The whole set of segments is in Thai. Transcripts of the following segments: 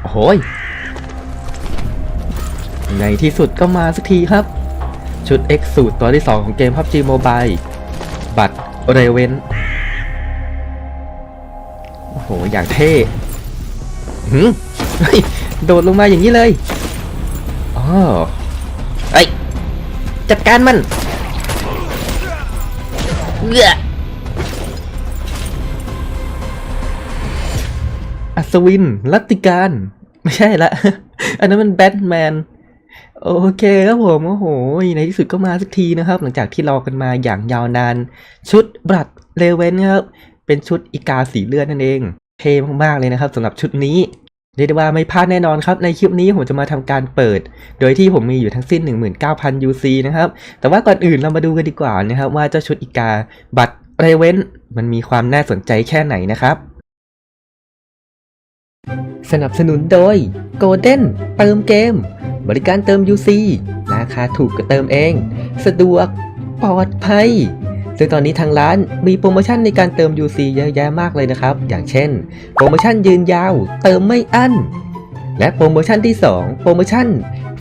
โอ้โหยในที่สุดก็มาสักทีครับ ชุด X สูตรตัวที่ 2 ของเกม PUBG Mobile บัตรเรเวนโอ้โห อย่างเท่หืมเฮ้ยโดดลงมาอย่างนี้เลยอ๋อไอจัดการมันเอื้อ อัศวิน ลัตติการ ไม่ใช่ละ อันนั้นมันแบทแมน โอเคครับผมโอ้โห ในที่สุดก็มาสักทีนะครับ หลังจากที่รอกันมาอย่างยาวนาน ชุดบลัดเลเวนครับ เป็นชุดอีกาสีเลือดนั่นเอง เท่มากๆเลยนะครับสำหรับชุดนี้เรียกได้ว่าไม่พลาดแน่นอนครับ ในคลิปนี้ผมจะมาทำการเปิด โดยที่ผมมีอยู่ทั้งสิ้น 19,000 UC นะครับ แต่ว่าก่อนอื่นเรามาดูกันดีกว่านะครับ ว่าเจ้าชุดอีกาบัตรเรเวนมันมีความน่าสนใจแค่ไหนนะครับ สนับสนุนโดย Golden เติมเกม บริการเติม UC ราคาถูกก็เติมเอง สะดวกปลอดภัยซึ่งตอนนี้ทางร้านมีโปรโมชั่นในการเติม UC เยอะแยะมากเลยนะครับ อย่างเช่น โปรโมชั่นยืนยาว เติมไม่อั้น และโปรโมชั่นที่ 2 โปรโมชั่น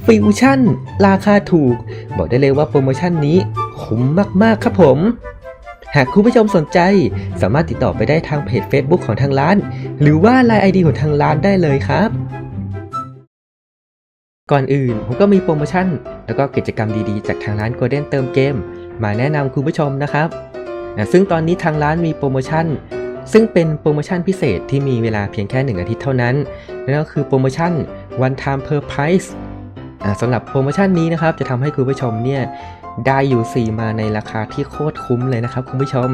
ฟิวชั่นราคาถูก บอกได้เลยว่าโปรโมชั่นนี้คุ้มมากๆครับผม หากคุณผู้ชมสนใจ สามารถติดต่อไปได้ทางเพจ Facebook ของทางร้าน หรือว่า Line ID ของทางร้านได้เลยครับ ก่อนอื่นผมก็มีโปรโมชั่น แล้วก็กิจกรรมดีๆ จากทางร้าน Golden เติมเกม มาแนะนำคุณผู้ชมนะครับอะซึ่งตอนนี้ทางร้านมีโปรโมชั่น ซึ่งเป็นโปรโมชั่นพิเศษที่มีเวลาเพียงแค่ 1 อาทิตย์เท่านั้น นั่นก็คือโปรโมชั่น one time per price อะสำหรับโปรโมชั่นนี้นะครับจะทำให้คุณผู้ชมเนี่ย ได้ UC มาในราคาที่โคตรคุ้มเลยนะครับคุณผู้ชม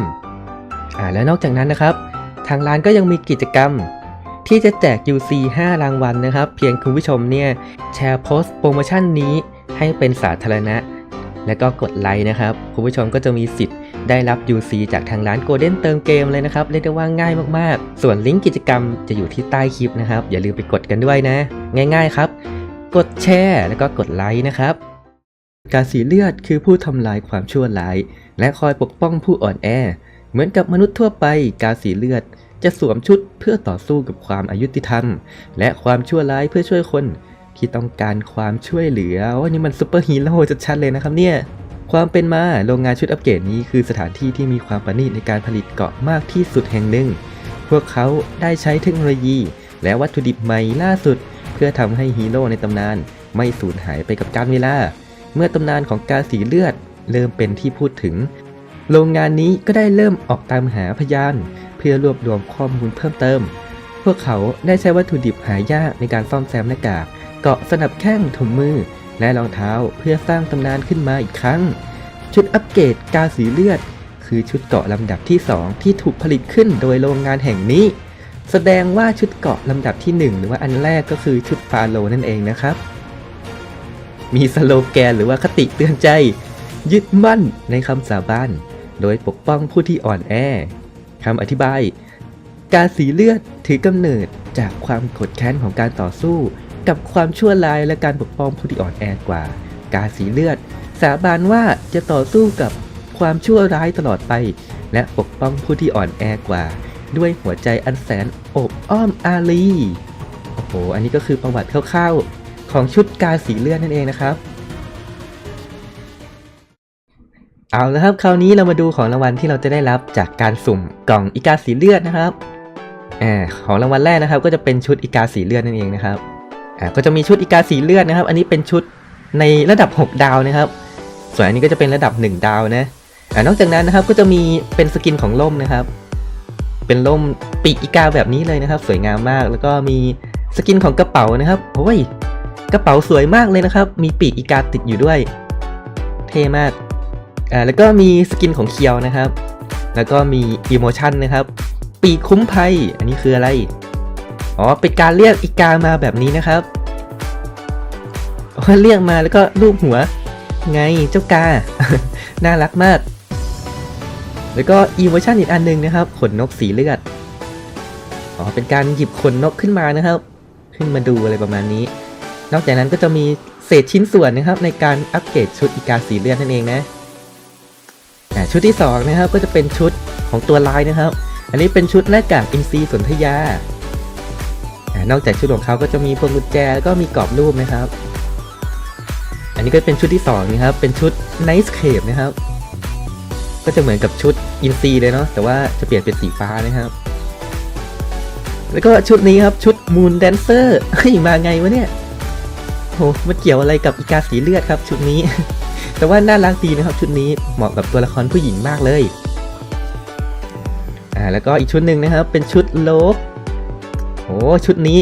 อ่าและนอกจากนั้นนะครับ ทางร้านก็ยังมีกิจกรรม ที่จะแจก UC 5 รางวัลนะครับ เพียงคุณผู้ชมเนี่ยแชร์โพสต์โปรโมชั่นนี้ให้เป็นสาธารณะ แล้วก็กดไลค์นะครับ คุณผู้ชมก็จะมีสิทธิ์ได้รับ UC จากทางร้าน Golden เติมเกมเลยนะครับ เรียกได้ว่าง่ายมากๆ ส่วนลิงก์กิจกรรมจะอยู่ที่ใต้คลิปนะครับ อย่าลืมไปกดกันด้วยนะ ง่าย ๆ ครับ กดแชร์แล้วก็กดไลค์นะครับ กาสีเลือดคือผู้ทำลายความชั่วร้าย และคอยปกป้องผู้อ่อนแอ เหมือนกับมนุษย์ทั่วไป กาสีเลือดจะสวมชุดเพื่อต่อสู้กับความอายุติธรรม และความชั่วร้ายเพื่อช่วยคนที่ต้องการความช่วยเหลือว่านี่มันซูเปอร์ฮีโร่ชัดๆเลยนะครับเนี่ยความเป็นมาโรงงานชุดอัปเกรดนี้คือสถานที่ที่มีความประณีตในการผลิตเกาะมากที่สุดแห่งหนึ่ง พวกเขาได้ใช้เทคโนโลยี และวัตถุดิบใหม่ล่าสุด เพื่อทำให้ฮีโร่ในตำนาน ไม่สูญหายไปกับกาลเวลา เมื่อตำนานของกาสีเลือดเริ่มเป็นที่พูดถึง โรงงานนี้ก็ได้เริ่มออกตามหาพยาน เพื่อรวบรวมข้อมูลเพิ่มเติม พวกเขาได้ใช้วัตถุดิบหายากในการซ่อมแซมหน้ากากเกาะสนับแข้งถุงมือ และรองเท้าเพื่อสร้างตำนานขึ้นมาอีกครั้ง ชุดอัปเกรดกาสีเลือด คือชุดเกาะลำดับที่ 2 ที่ถูกผลิตขึ้นโดยโรงงานแห่งนี้ แสดงว่าชุดเกาะลำดับที่ 1 หรือว่าอันแรกก็คือชุดฟาโลนั่นเองนะครับ มีสโลแกนหรือว่าคติเตือนใจ ยึดมั่นในคำสาบานโดยปกป้องผู้ที่อ่อนแอคำอธิบาย การสีเลือดถือกำเนิดจากความกดแค้นของการต่อสู้ กับความชั่วร้ายและการปกป้องผู้ที่อ่อนแอกว่า การสีเลือด สาบานว่าจะต่อสู้กับความชั่วร้ายตลอดไป และปกป้องผู้ที่อ่อนแอกว่า ด้วยหัวใจอันแสนอบอ้อมอารีโอ้โห อันนี้ก็คือประวัติคร่าวๆ ของชุดกาสีเลือดนั่นเองนะครับ เอาละครับคราวนี้เรามาดูของรางวัลที่เราจะได้รับจากการสุ่มกล่องอีกาสีเลือดนะครับอของรางวัลแรกนะครับ ก็จะเป็นชุดอีกาสีเลือดนั่นเองนะครับอ่าก็จะมีชุดอีกาสีเลือดนะครับ อันนี้เป็นชุดในระดับ 6 ดาวนะครับ ส่วนอันนี้ก็จะเป็นระดับ 1 ดาวนะอนอกจากนั้นนะครับก็จะมีเป็นสกินของล่มนะครับ เป็นล่มปีกอีกาแบบนี้เลยนะครับ สวยงามมาก แล้วก็มีสกินของกระเป๋านะครับโอ้ย กระเป๋าสวยมากเลยนะครับ มีปีกอีกาติดอยู่ด้วย เท่มาก อ่า แล้วก็มีสกินของเคียวนะครับ แล้วก็มีอีโมชันนะครับ ปีกคุ้มภัย อันนี้คืออะไร อ๋อ เป็นการเรียกอีกามาแบบนี้นะครับ เรียกมาแล้วก็รูปหัว ไงเจ้ากา น่ารักมาก แล้วก็อีโมชันอีกอันหนึงนะครับ ขนนกสีเลือด อ๋อ เป็นการหยิบขนนกขึ้นมานะครับ ขึ้นมาดูอะไรประมาณนี้ นอกจากนั้นก็จะมีเศษชิ้นส่วนนะครับในการอัปเกรดชุดอีกาสีเลือดนั่นเองนะชุดที่2นะครับก็จะเป็นชุดของตัวลายนะครับ อันนี้เป็นชุดหน้ากากอินซีสนธยา นอกจากชุดของเขาก็จะมีพวงกุญแจแล้วก็มีกรอบรูปนะครับ อันนี้ก็เป็นชุดที่สองนะครับเป็นชุด Nice Cape นะครับ ก็จะเหมือนกับชุดอินซีเลยเนาะแต่ว่าจะเปลี่ยนเป็นสีฟ้านะครับ แล้วก็ชุดนี้ครับชุด Moon Dancer เฮ้ยมาไงวะเนี่ย โหมันเกี่ยวอะไรกับอีกาสีเลือดครับชุดนี้ แต่ว่าน่ารักดีนะครับชุดนี้เหมาะกับตัวละครผู้หญิงมากเลยอ่าแล้วก็อีกชุดหนึ่งนะครับ เป็นชุดโลบโอ้ชุดนี้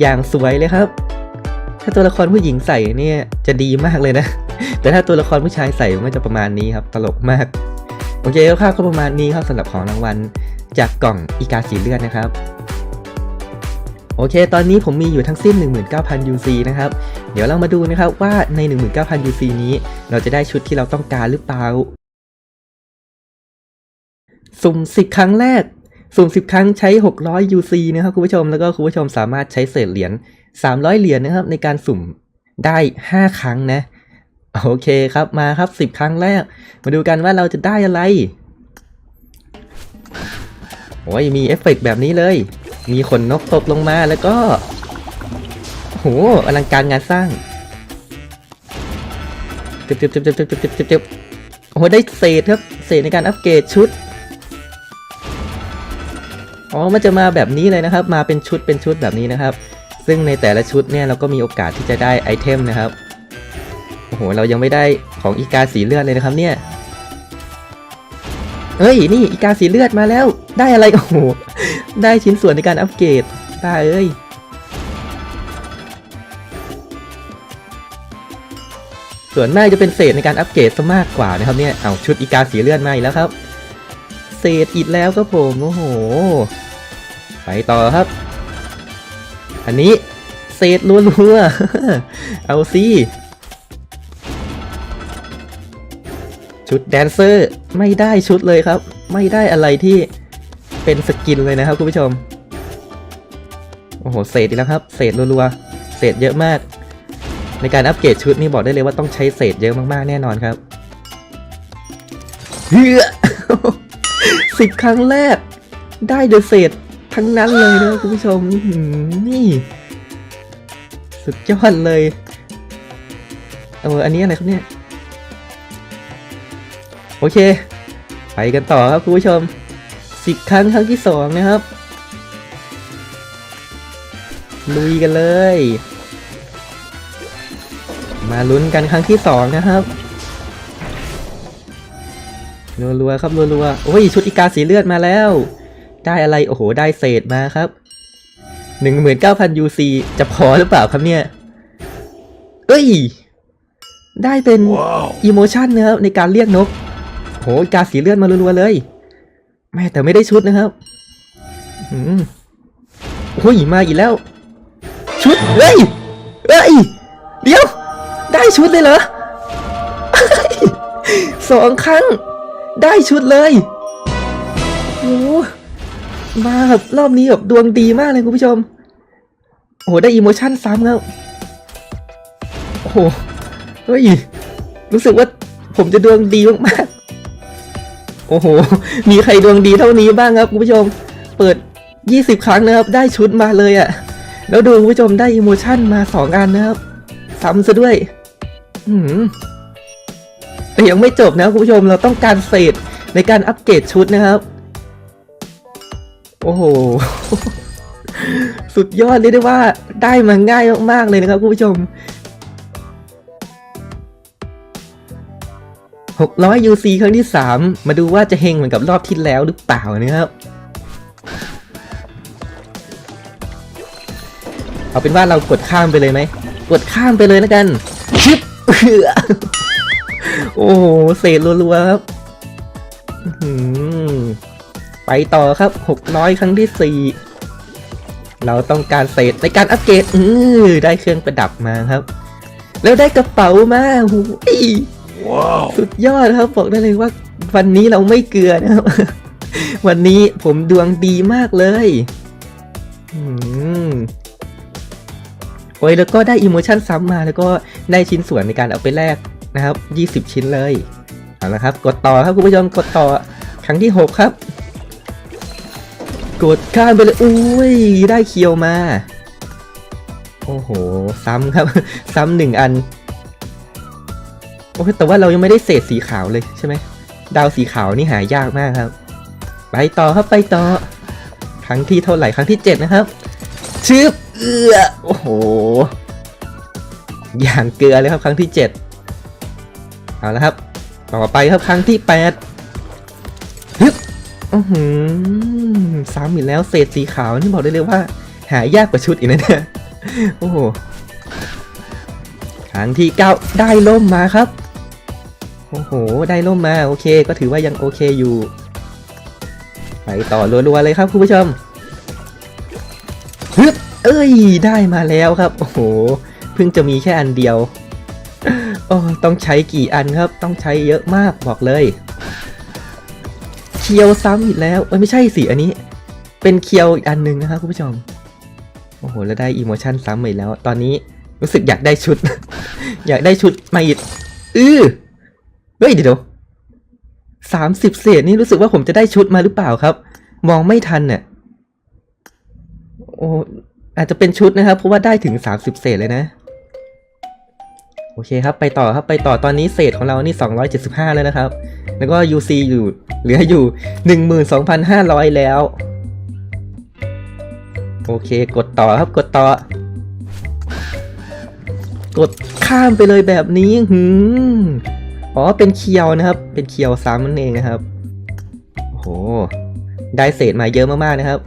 อย่างสวยเลยครับ ถ้าตัวละครผู้หญิงใส่เนี่ยจะดีมากเลยนะ แต่ถ้าตัวละครผู้ชายใส่มันก็จะประมาณนี้ครับ ตลกมาก โอเคคร่าวๆก็ประมาณนี้ครับสำหรับของรางวัลจากกล่องอีกาสีเลือดนะครับ โอเค ตอนนี้ผมมีอยู่ทั้งสิ้น 19,000 UC นะครับ เดี๋ยวเรามาดูนะครับว่าใน 19,000 UC นี้ เราจะได้ชุดที่เราต้องการหรือเปล่า สุ่ม 10 ครั้งแรก สุ่ม 10 ครั้งใช้ 600 UC นะครับคุณผู้ชม แล้วก็คุณผู้ชมสามารถใช้เศษเหรียญ 300 เหรียญนะครับในการสุ่มได้ 5 ครั้งนะ โอเคครับ มาครับ 10 ครั้งแรก มาดูกันว่าเราจะได้อะไร โอ้ย มีเอฟเฟกต์แบบนี้เลย มีขนนกตกลงมาแล้วก็โหอลังการงานสร้างจึบจึบจึบจึบจึบจึบจึบจึบจึบโอ้โหได้เศษครับ เศษในการอัปเกรดชุด อ๋อ มันจะมาแบบนี้เลยนะครับ มาเป็นชุดเป็นชุดแบบนี้นะครับ ซึ่งในแต่ละชุดเนี่ยเราก็มีโอกาสที่จะได้ไอเทมนะครับ โอ้โห เรายังไม่ได้ของอีกาสีเลือดเลยนะครับเนี่ย เฮ้ยนี่อีกาสีเลือดมาแล้ว ได้อะไรโอ้โหได้ชิ้นส่วนในการอัปเกรดได้เอ้ยส่วนมากจะเป็นเศษในการอัปเกรดซะมากกว่านะครับเนี่ยเอาชุดอีกาสีเลือดมาอีกแล้วครับ เศษอีกแล้วครับผมโอ้โห ไปต่อครับ อันนี้เศษรัวนๆเอาสิ ชุดแดนเซอร์ไม่ได้ชุดเลยครับ ไม่ได้อะไรที่เป็นสกินเลยนะครับคุณผู้ชม โอ้โหเศษอีกแล้วครับ เศษรัวๆเศษเยอะมาก ในการอัปเกรดชุดนี่บอกได้เลยว่าต้องใช้เศษเยอะมากๆแน่นอนครับเฮ้อสิบครั้งแรก ได้เดอะเศษทั้งนั้นเลยนะคุณผู้ชมนี่ สุดยอดเลยเอออันนี้อะไรครับเนี่ย โอเค ไปกันต่อครับคุณผู้ชมสิบครั้งครั้งที่สองนะครับ ลุยกันเลย มาลุ้นกันครั้งที่สองนะครับรัวๆครับรัวๆโอ้ยชุดอีกาสีเลือดมาแล้ว ได้อะไรโอ้โหได้เศษมาครับหนึ่งหมื่นเก้าพันยูซีจะพอหรือเปล่าครับเนี่ย เอ้ย ได้เป็นอีโมชันนะครับในการเรียกนก โหกาสีเลือดมารัวๆเลย แม่แต่ไม่ได้ชุดนะครับอืมโอ้ยมาอีกแล้ว ชุดเฮ้ยเฮ้ยเดี๋ยว ได้ชุดเลยเหรอสองครั้ง ได้ชุดเลยโอ้มาแบบรอบนี้แบบดวงดีมากเลยคุณผู้ชม โอ้โหได้อีโมชั่นซ้ำครับโอ้โหเฮ้ยรู้สึกว่าผมจะดวงดีมากๆ โอ้โห มีใครดวงดีเท่านี้บ้างครับคุณผู้ชม เปิด 20 ครั้งนะครับ ได้ชุดมาเลยอะ่ะ แล้วดูคุณผู้ชมได้อีโมชั่นมาสองอันนะครับ ซ้ำซะด้วย อืมแต่ยังไม่จบนะคุณผู้ชม เราต้องการเศษในการอัปเกรดชุดนะครับ โอ้โห สุดยอดเรียได้ว่าได้มาง่ายมากๆเลยนะครับคุณผู้ชม 600 UC ครั้งที่ 3 มาดูว่าจะเฮงเหมือนกับรอบที่แล้วหรือเปล่านะครับเอาเป็นว่าเรากดข้ามไปเลยไหม กดข้ามไปเลยแล้วกัน ชิปโอ้โห เศษรัวๆครับไปต่อครับ 600 ครั้งที่ 4 เราต้องการเศษในการอัปเกรด อือได้เครื่องประดับมาครับ แล้วได้กระเป๋ามาโอ้โห สุดยอดครับบอกได้เลยว่า วันนี้เราไม่เกลือนะครับ วันนี้ผมดวงดีมากเลยอืมโอ้ยแล้วก็ได้อิโมชันซ้ำมาแล้วก็ได้ชิ้นส่วนในการเอาไปแลกนะครับ 20 ชิ้นเลย เอาละครับ กดต่อครับคุณผู้ชมกดต่อ ครั้งที่ 6 ครับ กดข้ามไปเลยอุ้ย ได้เคียวมา โอ้โห ซ้ำครับ ซ้ำหนึ่งอัน โอ้ยแต่ว่าเรายังไม่ได้เศษสีขาวเลยใช่ไหมดาวสีขาวนี่หายากมากครับ ไปต่อครับไปต่อ ครั้งที่เท่าไหร่ครั้งที่เจ็ดนะครับชึบเอื้อโอ้โห อย่างเกลือเลยครับครั้งที่เจ็ดเอาละครับ ต่อไปครับครั้งที่แปดฮึบอือหือซ้ำอีกแล้วเศษสีขาวนี่บอกได้เลยว่า หายากกว่าชุดอีกนะเนี่ยโอ้โหครั้งที่เก้าได้ล่มมาครับ โอ้โห ได้ล่มมา โอเค ก็ถือว่ายังโอเคอยู่ ไปต่อรัวๆเลยครับคุณผู้ชมฮึบเอ้ย ได้มาแล้วครับ โอ้โห เพิ่งจะมีแค่อันเดียวโอ้ต้องใช้กี่อันครับ ต้องใช้เยอะมากบอกเลย เคียวซ้ำอีกแล้วเอ้ยไม่ใช่สิอันนี้ เป็นเคียวอีกอันหนึ่งนะครับคุณผู้ชม โอ้โห แล้วได้อีโมชั่นซ้ำอีกแล้ว ตอนนี้รู้สึกอยากได้ชุด อยากได้ชุดมาอีกอือ เฮ้ยเดี๋ยวสามสิบเศษนี่รู้สึกว่าผมจะได้ชุดมาหรือเปล่าครับ มองไม่ทันเนี่ยโอ้อาจจะเป็นชุดนะครับ เพราะว่าได้ถึงสามสิบเศษเลยนะ โอเคครับ ไปต่อครับไปต่อตอนนี้เศษของเรานี่275แล้วนะครับ แล้วก็ UC อยู่เหลืออยู่12,500แล้ว โอเค กดต่อครับกดต่อ กดข้ามไปเลยแบบนี้หืม อ๋อ เป็นเคียวนะครับ เป็นเคียวซ้ำนั่นเองนะครับ โอ้โห ได้เศษมาเยอะมากๆนะครับ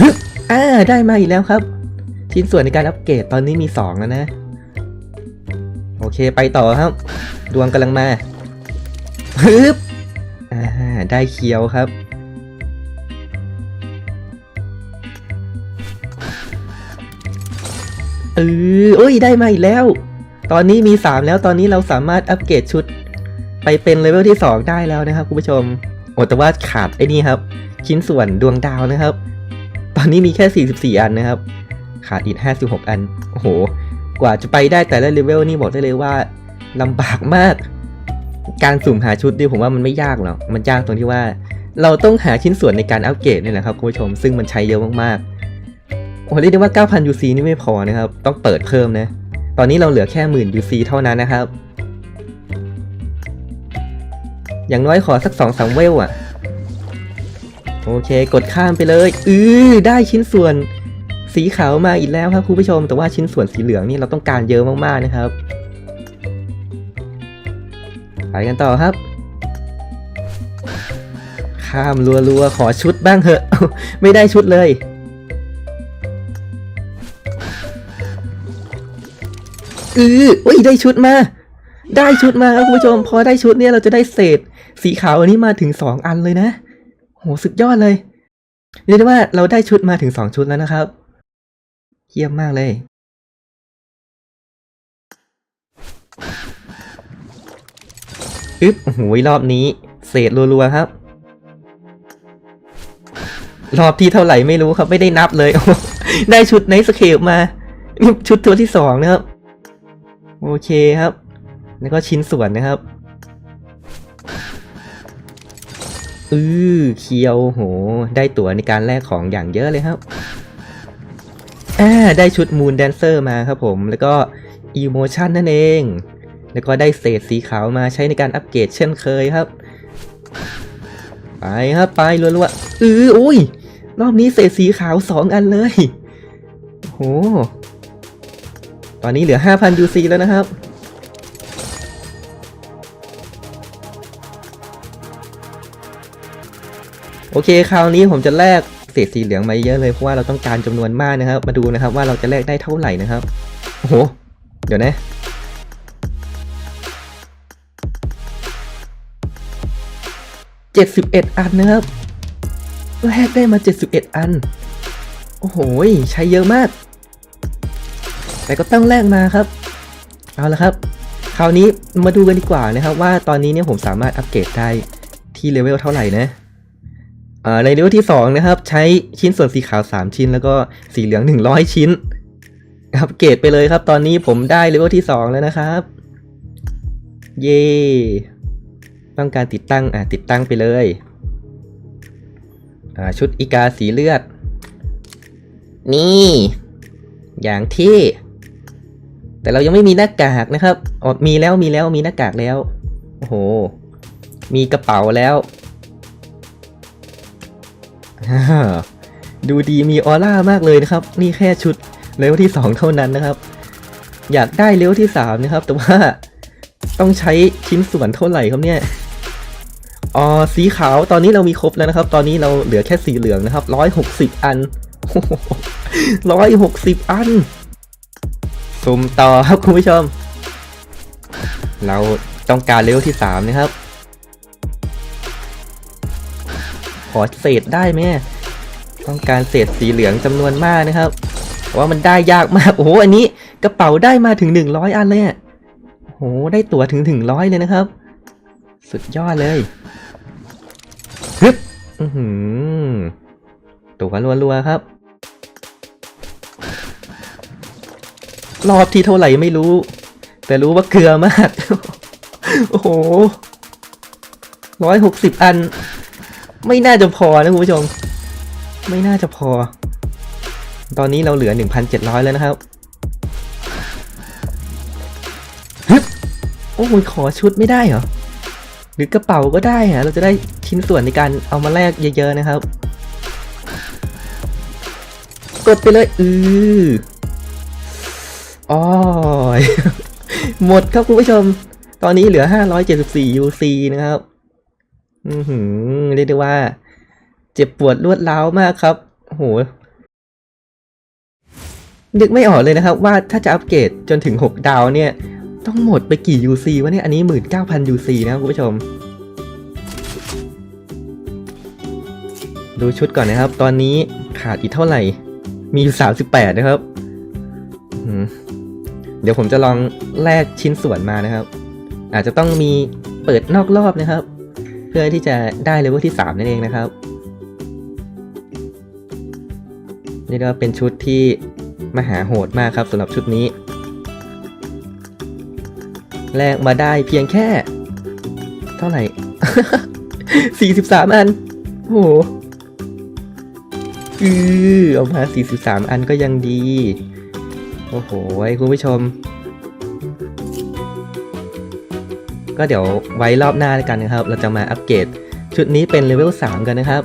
ฮึอ่า ได้มาอีกแล้วครับ ชิ้นส่วนในการอัปเกรดตอนนี้มี2แล้วนะ โอเค ไปต่อครับ ดวงกำลังมาฮึบอ่า ได้เคียวครับเออโอ้ย ได้มาอีกแล้ว ตอนนี้มี 3 แล้วตอนนี้เราสามารถอัปเกรดชุด ไปเป็นเลเวลที่ 2 ได้แล้วนะครับคุณผู้ชมโอแต่ว่าขาดไอ้นี่ครับ ชิ้นส่วนดวงดาวนะครับ ตอนนี้มีแค่ 44 อันนะครับ ขาดอีก 56 อัน โอ้โห กว่าจะไปได้แต่ละเลเวลนี่บอกได้เลยว่าลำบากมาก การสุ่มหาชุดนี่ผมว่ามันไม่ยากหรอก มันยากตรงที่ว่า เราต้องหาชิ้นส่วนในการอัปเกรดนี่แหละครับคุณผู้ชม ซึ่งมันใช้เยอะมากๆโอ้เรียกได้ว่า 9,000 UC นี่ไม่พอนะครับ ต้องเปิดเพิ่มนะ ตอนนี้เราเหลือแค่หมื่น UC เท่านั้นนะครับ อย่างน้อยขอสัก2-3เวลอะโอเค กดข้ามไปเลย อือได้ชิ้นส่วนสีขาวมาอีกแล้วครับคุณผู้ชม แต่ว่าชิ้นส่วนสีเหลืองนี่เราต้องการเยอะมากๆนะครับ ไปกันต่อครับ ข้ามรัวๆ ขอชุดบ้างเหอะ ไม่ได้ชุดเลย อืออุ้ยได้ชุดมา ได้ชุดมาครับคุณผู้ชม พอได้ชุดเนี่ยเราจะได้เศษ สีขาวอันนี้มาถึงสองอันเลยนะ โหสุดยอดเลย เรียกได้ว่าเราได้ชุดมาถึงสองชุดแล้วนะครับ เยี่ยมมากเลย อึ๊บโอ้โหรอบนี้ เศษรัวๆครับ รอบที่เท่าไหร่ไม่รู้ครับ ไม่ได้นับเลย ได้ชุดไนท์สเคปมา ชุดตัวที่สองนะครับ โอเคครับ แล้วก็ชิ้นส่วนนะครับอือเคียวโห ได้ตั๋วในการแลกของอย่างเยอะเลยครับอ่าได้ชุดมูนแดนเซอร์มาครับผม แล้วก็อีโมชันนั่นเอง แล้วก็ได้เศษสีขาวมาใช้ในการอัปเกรดเช่นเคยครับ ไปครับ ไปรัวๆอืออุ้ย รอบนี้เศษสีขาวสองอันเลยโห ตอนนี้เหลือ 5,000 UC แล้วนะครับ โอเคคราวนี้ผมจะแลกเศษสีเหลืองมาเยอะเลย เพราะว่าเราต้องการจำนวนมากนะครับ มาดูนะครับว่าเราจะแลกได้เท่าไหร่นะครับ โอ้โห เดี๋ยวนะเจ็ดสิบเอ็ดอันนะครับแลกได้มาเจ็ดสิบเอ็ดอัน โอ้โห ใช้เยอะมาก แต่ก็ต้องแลกมาครับ เอาละครับ คราวนี้มาดูกันดีกว่านะครับ ว่าตอนนี้เนี่ยผมสามารถอัปเกรดได้ที่เลเวลเท่าไหร่นะอ่าในเลเวลที่ 2 นะครับ ใช้ชิ้นส่วนสีขาว 3 ชิ้น แล้วก็สีเหลือง 100 ชิ้นอัปเกรดไปเลยครับ ตอนนี้ผมได้เลเวลที่ 2 แล้วนะครับ เย่ต้องการติดตั้งอะติดตั้งไปเลยอ่าชุดอีกาสีเลือด นี่ อย่างที่ แต่เรายังไม่มีหน้ากากนะครับอ๋อมีแล้วมีแล้วมีหน้ากากแล้ว โอ้โห มีกระเป๋าแล้ว ดูดีมีออร่ามากเลยนะครับ นี่แค่ชุดเลเวลที่ 2 เท่านั้นนะครับ อยากได้เลเวลที่ 3 นะครับ แต่ว่าต้องใช้ชิ้นส่วนเท่าไหร่ครับเนี่ยอ๋อสีขาวตอนนี้เรามีครบแล้วนะครับ ตอนนี้เราเหลือแค่สีเหลืองนะครับร้อยหกสิบอันร้อยหกสิบอัน สุ่มต่อครับคุณผู้ชม เราต้องการเลเวลที่สามนะครับ ขอเศษได้ไหมต้องการเศษสีเหลืองจำนวนมากนะครับแต่ว่ามันได้ยากมากโอ้โหอันนี้กระเป๋าได้มาถึงหนึ่งร้อยอันเลยโอ้โหได้ตั๋วถึงถึงร้อยเลยนะครับ สุดยอดเลยฮึบตั๋วรัวๆครับ รอบที่เท่าไหร่ไม่รู้ แต่รู้ว่าเกลือมาก โอ้โหร้อยหกสิบอัน ไม่น่าจะพอนะคุณผู้ชม ไม่น่าจะพอ ตอนนี้เราเหลือหนึ่งพันเจ็ดร้อยแล้วนะครับฮึบโอ้ยขอชุดไม่ได้เหรอ หรือกระเป๋าก็ได้ฮะเราจะได้ชิ้นส่วนในการเอามาแลกเยอะ ๆ นะครับ กดไปเลย อือ อ้อยหมดครับคุณผู้ชม ตอนนี้เหลือ 574 UC นะครับ อือหือเรียกได้ว่า เจ็บปวดรวดร้าวมากครับโหนึกไม่ออกเลยนะครับ ว่าถ้าจะอัปเกรดจนถึง 6 ดาวเนี่ย ต้องหมดไปกี่ UC วะเนี่ย อันนี้ 19,000 UC นะครับคุณผู้ชม ดูชุดก่อนนะครับ ตอนนี้ขาดอีกเท่าไหร่ มีอยู่ 38 นะครับอืม ดี๋ยวผมจะลองแลกชิ้นส่วนมานะครับ อาจจะต้องมีเปิดนอกรอบนะครับ เพื่อที่จะได้เลเวลที่ 3 นั่นเองนะครับเรียกได้ว่าเป็นชุดที่มหาโหดมากครับสำหรับชุดนี้ แลกมาได้เพียงแค่ เท่าไหร่ 43 อัน โอ้โหอือเอามา 43 อันก็ยังดี โอ้โหคุณผู้ชม ก็เดี๋ยวไว้รอบหน้าแล้วกันนะครับ เราจะมาอัปเกรดชุดนี้เป็นเลเวล3กันนะครับ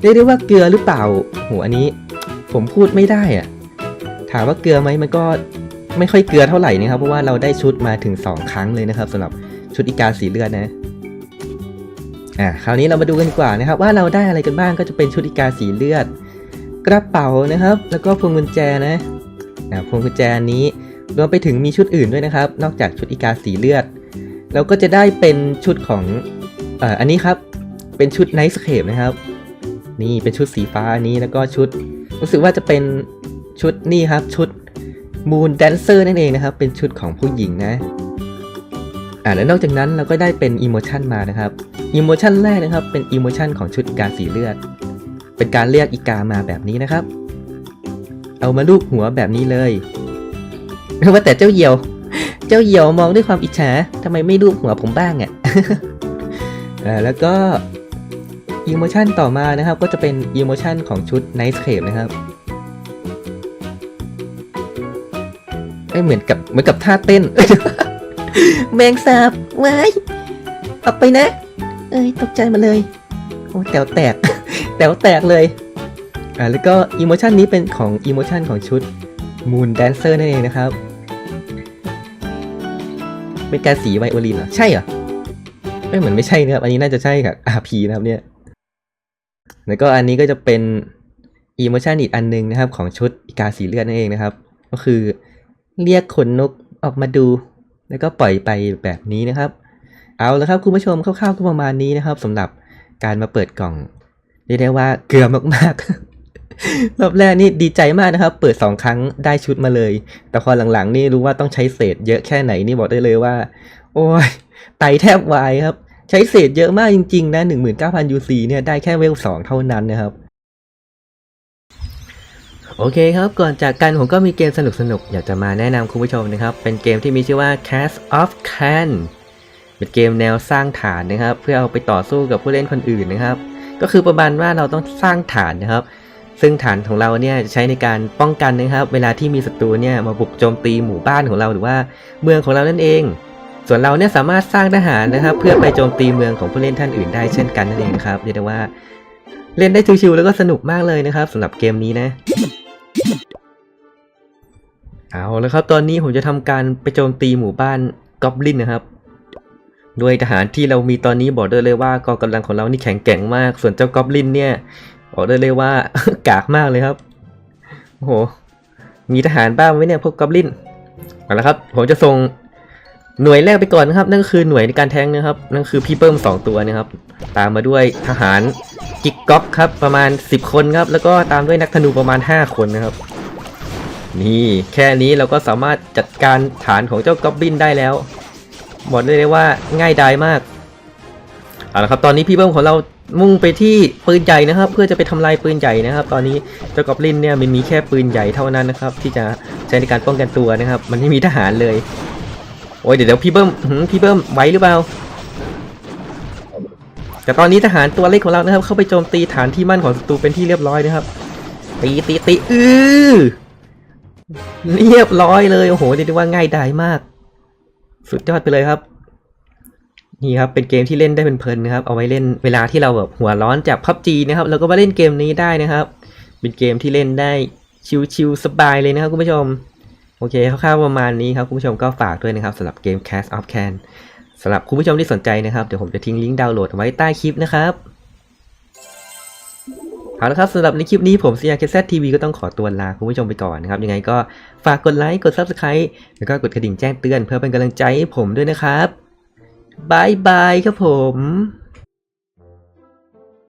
เรียกได้ว่าเกลือหรือเปล่าโหอันนี้ ผมพูดไม่ได้อะถามว่าเกลือไหมมันก็ไม่ค่อยเกลือเท่าไหร่นะครับ เพราะว่าเราได้ชุดมาถึง 2 ครั้งเลยนะครับสำหรับชุดอีกาสีเลือดนะอ่าคราวนี้เรามาดูกันดีกว่านะครับ ว่าเราได้อะไรกันบ้างก็จะเป็นชุดอีกาสีเลือด กระเป๋านะครับ แล้วก็พวงกุญแจนะอ่าพวงกุญแจนนี้รวมไปถึงมีชุดอื่นด้วยนะครับ นอกจากชุดอีกาสีเลือด เราก็จะได้เป็นชุดของเอ่ออันนี้ครับ เป็นชุดไนท์สเคปนะครับ นี่เป็นชุดสีฟ้าอันนี้แล้วก็ชุด รู้สึกว่าจะเป็นชุดนี่ครับ ชุดมูนแดนเซอร์นั่นเองนะครับ เป็นชุดของผู้หญิงนะ อ่าแล้วนอกจากนั้นเราก็ได้เป็นอิโมชันมานะครับอิโมชันแรกนะครับ เป็นอิโมชันของชุดกาสีเลือด เป็นการเรียกอีกามาแบบนี้นะครับ เอามาลูบหัวแบบนี้เลยว่าแต่เจ้าเหยี่ยว เจ้าเหี่ยวมองด้วยความอิจฉาทำไมไม่ลูบหัวผมบ้างอะ่ะอ่าแล้วก็อิโมชันต่อมานะครับ ก็จะเป็นอิโมชันของชุด Night Cape นะครับไม่เหมือนกับเหมือนกับท่าเต้น แมงสาบไว้ออกไปนะ เอ้ยตกใจมาเลย โอ้แตวแตก แตวแตกเลยอ่าแล้วก็อิโมชันนี้เป็นของอิโมชันของชุด Moon Dancer นั่นเองนะครับ เป็นการสีไวโอลินเหรอ ใช่เหรอไม่เหมือนไม่ใช่นะครับอันนี้น่าจะใช่ครับ RP นะครับเนี่ย แล้วก็อันนี้ก็จะเป็นอีโมชันอีกอันหนึงนะครับ ของชุดอีกาสีเลือดนั่นเองนะครับ ก็คือเรียกขนนกออกมาดู แล้วก็ปล่อยไปแบบนี้นะครับ เอาละครับคุณผู้ชมคร่าวๆก็ประมาณนี้นะครับสำหรับการมาเปิดกล่องเรียกได้ว่าเกลือมากๆ รอบแรกนี่ดีใจมากนะครับ เปิดสองครั้งได้ชุดมาเลย แต่พอหลังๆ นี่รู้ว่าต้องใช้เศษเยอะแค่ไหนนี่บอกได้เลยว่า โอ้ยไตแทบวายครับ ใช้เศษเยอะมากจริง ๆ นะ 19,000 UC เนี่ยได้แค่เวล 2 เท่านั้นนะครับโอเคครับ ก่อนจากกันผมก็มีเกมสนุกๆ อยากจะมาแนะนำคุณผู้ชมนะครับ เป็นเกมที่มีชื่อว่า Cast of Can เป็นเกมแนวสร้างฐานนะครับ เพื่อเอาไปต่อสู้กับผู้เล่นคนอื่นนะครับ ก็คือประมาณว่าเราต้องสร้างฐานนะครับ ซึ่งฐานของเราเนี่ยจะใช้ในการป้องกันนะครับ เวลาที่มีศัตรูเนี่ยมาบุกโจมตีหมู่บ้านของเราหรือว่าเมืองของเรานั่นเอง ส่วนเราเนี่ยสามารถสร้างทหารนะครับ เพื่อไปโจมตีเมืองของผู้เล่นท่านอื่นได้เช่นกันนั่นเองครับเรียกได้ว่าเล่นได้ชิวๆแล้วก็สนุกมากเลยนะครับสำหรับเกมนี้นะ เอาแล้วครับตอนนี้ผมจะทำการไปโจมตีหมู่บ้านกอบลินนะครับโดยทหารที่เรามีตอนนี้บอกได้เลยว่ากองกำลังของเรานี่แข็งแกร่งมาก ส่วนเจ้ากอบลินเนี่ย บอกได้เลยว่า กากมากเลยครับโอ้โหมีทหารบ้างไหมเนี่ยพวกกอบลินเอาละครับ ผมจะส่งหน่วยแรกไปก่อนนะครับ นั่นคือหน่วยในการแทงนะครับ นั่นคือพี่เปิ้มสองตัวนะครับ ตามมาด้วยทหารกิกก๊อปครับ ประมาณ 10 คนครับ แล้วก็ตามด้วยนักธนูประมาณ 5 คนนะครับ นี่แค่นี้เราก็สามารถจัดการฐานของเจ้ากอบบินได้แล้วบอกได้เลยว่าง่ายดายมากเอาละครับ ตอนนี้พี่เบิ้มของเรา มุ่งไปที่ปืนใหญ่นะครับ เพื่อจะไปทำลายปืนใหญ่นะครับ ตอนนี้เจ้ากอบลินเนี่ยมันมีแค่ปืนใหญ่เท่านั้นนะครับ ที่จะใช้ในการป้องกันตัวนะครับ มันไม่มีทหารเลยโอ้ยเดี๋ยวเดี๋ยวพี่เบิ้มหืมพี่เบิ้มไหวหรือเปล่าแต่ตอนนี้ทหารตัวเล็กของเรานะครับ เข้าไปโจมตีฐานที่มั่นของศัตรูเป็นที่เรียบร้อยนะครับตีตีตีอือเรียบร้อยเลยโอ้โหเรียกได้ว่าง่ายดายมาก สุดยอดไปเลยครับ นี่ครับเป็นเกมที่เล่นได้เป็นเพลินนะครับเอาไว้เล่นเวลาที่เราแบบหัวร้อนจากพับจีนะครับเราก็มาเล่นเกมนี้ได้นะครับ เป็นเกมที่เล่นได้ชิวๆสบายเลยนะครับคุณผู้ชมโอเคคร่าวๆประมาณนี้ครับคุณผู้ชมก็ฝากด้วยนะครับสำหรับเกม Cast of Can สำหรับคุณผู้ชมที่สนใจนะครับเดี๋ยวผมจะทิ้งลิงก์ดาวน์โหลดไว้ใต้คลิปนะครับเอาละครับสำหรับในคลิปนี้ผมซีอาร์เคซทีวีก็ต้องขอตัวลาคุณผู้ชมไปก่อนนะครับยังไงก็ฝากกดไลค์กด Subscribe แล้วก็กดกระดิ่งแจ้งเตือนเพื่อเป็นกำลังใจให้ผมด้วยนะครับ บายบายครับผม